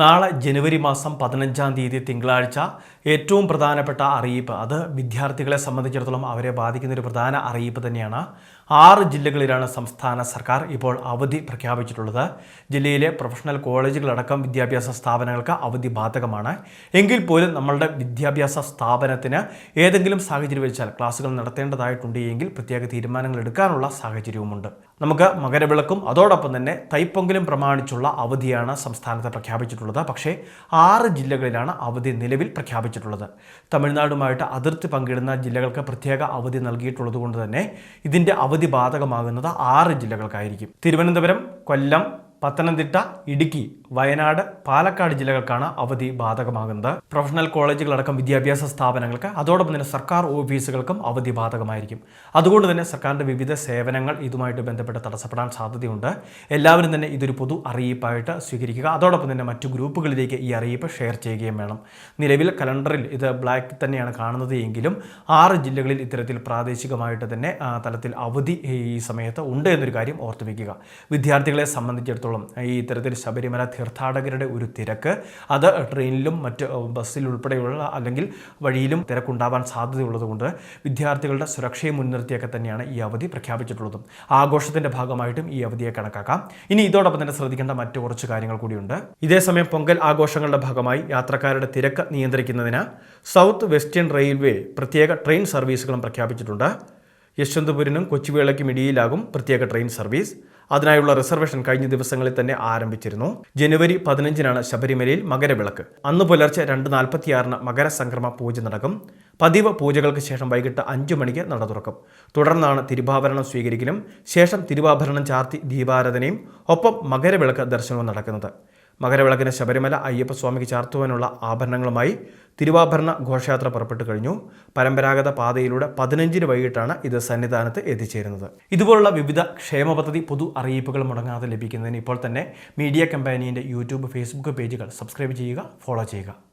നാളെ ജനുവരി മാസം പതിനഞ്ചാം തീയതി തിങ്കളാഴ്ച ഏറ്റവും പ്രധാനപ്പെട്ട അറിയിപ്പ്. അത് വിദ്യാർത്ഥികളെ സംബന്ധിച്ചിടത്തോളം അവരെ ബാധിക്കുന്ന ഒരു പ്രധാന അറിയിപ്പ് തന്നെയാണ്. ആറ് ജില്ലകളിലാണ് സംസ്ഥാന സർക്കാർ ഇപ്പോൾ അവധി പ്രഖ്യാപിച്ചിട്ടുള്ളത്. ജില്ലയിലെ പ്രൊഫഷണൽ കോളേജുകളടക്കം വിദ്യാഭ്യാസ സ്ഥാപനങ്ങൾക്ക് അവധി ബാധകമാണ്. എങ്കിൽ പോലും നമ്മളുടെ വിദ്യാഭ്യാസ സ്ഥാപനത്തിന് ഏതെങ്കിലും സാഹചര്യം വെച്ചാൽ ക്ലാസ്സുകൾ നടത്തേണ്ടതായിട്ടുണ്ട് എങ്കിൽ പ്രത്യേക തീരുമാനങ്ങൾ എടുക്കാനുള്ള സാഹചര്യവുമുണ്ട്. നമുക്ക് മകരവിളക്കും അതോടൊപ്പം തന്നെ തൈപ്പൊങ്കലും പ്രമാണിച്ചുള്ള അവധിയാണ് സംസ്ഥാനത്ത് പ്രഖ്യാപിച്ചിട്ടുള്ളത്. പക്ഷേ ആറ് ജില്ലകളിലാണ് അവധി നിലവിൽ പ്രഖ്യാപിച്ചിട്ടുള്ളത്. തമിഴ്നാടുമായിട്ട് അതിർത്തി പങ്കിടുന്ന ജില്ലകൾക്ക് പ്രത്യേക അവധി നൽകിയിട്ടുള്ളത് കൊണ്ട് തന്നെ ഇതിന്റെ അവധി ബാധകമാകുന്നത് ആറ് ജില്ലകൾക്കായിരിക്കും. തിരുവനന്തപുരം കൊല്ലം പത്തനംതിട്ട ഇടുക്കി വയനാട് പാലക്കാട് ജില്ലകൾക്കാണ് അവധി ബാധകമാകുന്നത്. പ്രൊഫഷണൽ കോളേജുകളടക്കം വിദ്യാഭ്യാസ സ്ഥാപനങ്ങൾക്ക് അതോടൊപ്പം തന്നെ സർക്കാർ ഓഫീസുകൾക്കും അവധി ബാധകമായിരിക്കും. അതുകൊണ്ട് തന്നെ സർക്കാരിന്റെ വിവിധ സേവനങ്ങൾ ഇതുമായിട്ട് ബന്ധപ്പെട്ട് തടസ്സപ്പെടാൻ സാധ്യതയുണ്ട്. എല്ലാവരും തന്നെ ഇതൊരു പൊതു അറിയിപ്പായിട്ട് സ്വീകരിക്കുക. അതോടൊപ്പം തന്നെ മറ്റു ഗ്രൂപ്പുകളിലേക്ക് ഈ അറിയിപ്പ് ഷെയർ ചെയ്യുകയും വേണം. നിലവിൽ കലണ്ടറിൽ ഇത് ബ്ലാക്ക് തന്നെയാണ് കാണുന്നത് എങ്കിലും ആറ് ജില്ലകളിൽ ഇത്തരത്തിൽ പ്രാദേശികമായിട്ട് തന്നെ തലത്തിൽ അവധി ഈ സമയത്ത് ഉണ്ട് എന്നൊരു കാര്യം ഓർത്തുവെക്കുക. വിദ്യാർത്ഥികളെ സംബന്ധിച്ചിടത്തോളം ഈ ഇത്തരത്തിൽ ശബരിമല തീർത്ഥാടകരുടെ ഒരു തിരക്ക് അത് ട്രെയിനിലും മറ്റ് ബസ്സിൽ ഉൾപ്പെടെയുള്ള അല്ലെങ്കിൽ വഴിയിലും തിരക്കുണ്ടാവാൻ സാധ്യതയുള്ളതുകൊണ്ട് വിദ്യാർത്ഥികളുടെ സുരക്ഷയെ മുൻനിർത്തിയൊക്കെ തന്നെയാണ് ഈ അവധി പ്രഖ്യാപിച്ചിട്ടുള്ളതും. ആഘോഷത്തിന്റെ ഭാഗമായിട്ടും ഈ അവധിയെ കണക്കാക്കാം. ഇനി ഇതോടൊപ്പം തന്നെ ശ്രദ്ധിക്കേണ്ട മറ്റു കുറച്ച് കാര്യങ്ങൾ കൂടിയുണ്ട്. ഇതേസമയം പൊങ്കൽ ആഘോഷങ്ങളുടെ ഭാഗമായി യാത്രക്കാരുടെ തിരക്ക് നിയന്ത്രിക്കുന്നതിന് സൗത്ത് വെസ്റ്റേൺ റെയിൽവേ പ്രത്യേക ട്രെയിൻ സർവീസുകളും പ്രഖ്യാപിച്ചിട്ടുണ്ട്. യശ്വന്തപുരിനും കൊച്ചുവേളയ്ക്കും ഇടയിലാകും പ്രത്യേക ട്രെയിൻ സർവീസ്. അതിനായുള്ള റിസർവേഷൻ കഴിഞ്ഞ ദിവസങ്ങളിൽ തന്നെ ആരംഭിച്ചിരുന്നു. ജനുവരി പതിനഞ്ചിനാണ് ശബരിമലയിൽ മകരവിളക്ക്. അന്ന് പുലർച്ചെ രണ്ട് നാൽപ്പത്തിയാറിന് മകരസംക്രമ പൂജ നടക്കും. പതിവ് പൂജകൾക്ക് ശേഷം വൈകിട്ട് അഞ്ചു മണിക്ക് നട തുറക്കും. തുടർന്നാണ് തിരുവാഭരണം സ്വീകരിക്കലും. ശേഷം തിരുവാഭരണം ചാർത്തി ദീപാരാധനയും. ഒപ്പം മകരവിളക്ക് ദർശനവും നടക്കുന്നത്. മകരവിളക്കിന് ശബരിമല അയ്യപ്പസ്വാമിക്ക് ചാർത്തുവാനുള്ള ആഭരണങ്ങളുമായി തിരുവാഭരണ ഘോഷയാത്ര പുറപ്പെട്ടു കഴിഞ്ഞു. പരമ്പരാഗത പാതയിലൂടെ പതിനഞ്ചിന് വൈകിട്ടാണ് ഇത് സന്നിധാനത്ത് എത്തിച്ചേരുന്നത്. ഇതുപോലുള്ള വിവിധ ക്ഷേമ പദ്ധതി പൊതു അറിയിപ്പുകൾ മുടങ്ങാതെ ലഭിക്കുന്നതിന് ഇപ്പോൾ തന്നെ മീഡിയ കമ്പാനിയുടെ യൂട്യൂബ് ഫേസ്ബുക്ക് പേജുകൾ സബ്സ്ക്രൈബ് ചെയ്യുക ഫോളോ ചെയ്യുക.